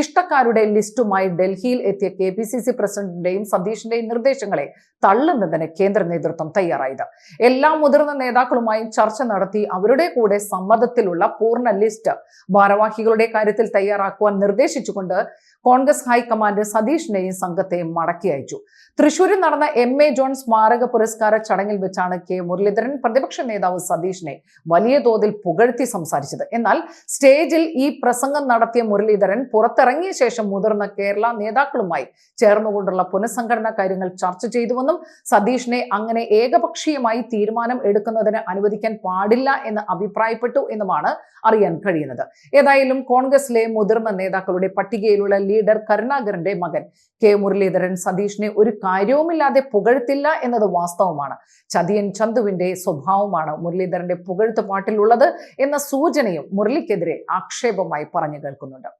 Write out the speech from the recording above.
ഇഷ്ടക്കാരുടെ ലിസ്റ്റുമായി ഡൽഹിയിൽ എത്തിയ കെ പി സി സി പ്രസിഡന്റിന്റെയും സതീഷിന്റെയും നിർദ്ദേശങ്ങളെ തള്ളുന്നതിന് കേന്ദ്ര നേതൃത്വം തയ്യാറായത്. എല്ലാ മുതിർന്ന നേതാക്കളുമായും ചർച്ച നടത്തി അവരുടെ കൂടെ സമ്മതത്തിലുള്ള പൂർണ ലിസ്റ്റ് ഭാരവാഹികളുടെ കാര്യത്തിൽ തയ്യാറാക്കുവാൻ നിർദ്ദേശിച്ചുകൊണ്ട് കോൺഗ്രസ് ഹൈക്കമാൻഡ് സതീഷിനെയും സംഘത്തെയും മടക്കി അയച്ചു. തൃശൂരിൽ നടന്ന എം എ ജോൺ സ്മാരക പുരസ്കാര ചടങ്ങിൽ വെച്ചാണ് കെ മുരളീധരൻ പ്രതിപക്ഷ നേതാവ് സതീഷിനെ വലിയ തോതിൽ പുകഴ്ത്തി സംസാരിച്ചത്. എന്നാൽ സ്റ്റേജിൽ ഈ പ്രസംഗം നടത്തിയ മുരളീധരൻ പുറത്തിറങ്ങിയ ശേഷം മുതിർന്ന കേരള നേതാക്കളുമായി ചേർന്നുകൊണ്ടുള്ള പുനഃസംഘടനാ കാര്യങ്ങൾ ചർച്ച ചെയ്തുവെന്നും സതീഷിനെ അങ്ങനെ ഏകപക്ഷീയമായി തീരുമാനം എടുക്കുന്നതിന് അനുവദിക്കാൻ പാടില്ല എന്ന് അഭിപ്രായപ്പെട്ടു എന്നുമാണ് അറിയാൻ കഴിയുന്നത്. ഏതായാലും കോൺഗ്രസിലെ മുതിർന്ന നേതാക്കളുടെ പട്ടികയിലുള്ള ലീഡർ കരുണാകരന്റെ മകൻ കെ മുരളീധരൻ സതീഷിനെ ഒരു കാര്യവുമില്ലാതെ പുകഴ്ത്തില്ല എന്നത് വാസ്തവമാണ്. ചതിയൻ ചന്തുവിന്റെ സ്വഭാവമാണ് മുരളീധരന്റെ പുകഴ്ത്തു പാട്ടിലുള്ളത് എന്ന സൂചനയും മുരളിക്കെതിരെ ആക്ഷേപമായി പറഞ്ഞു കേൾക്കുന്നുണ്ട്.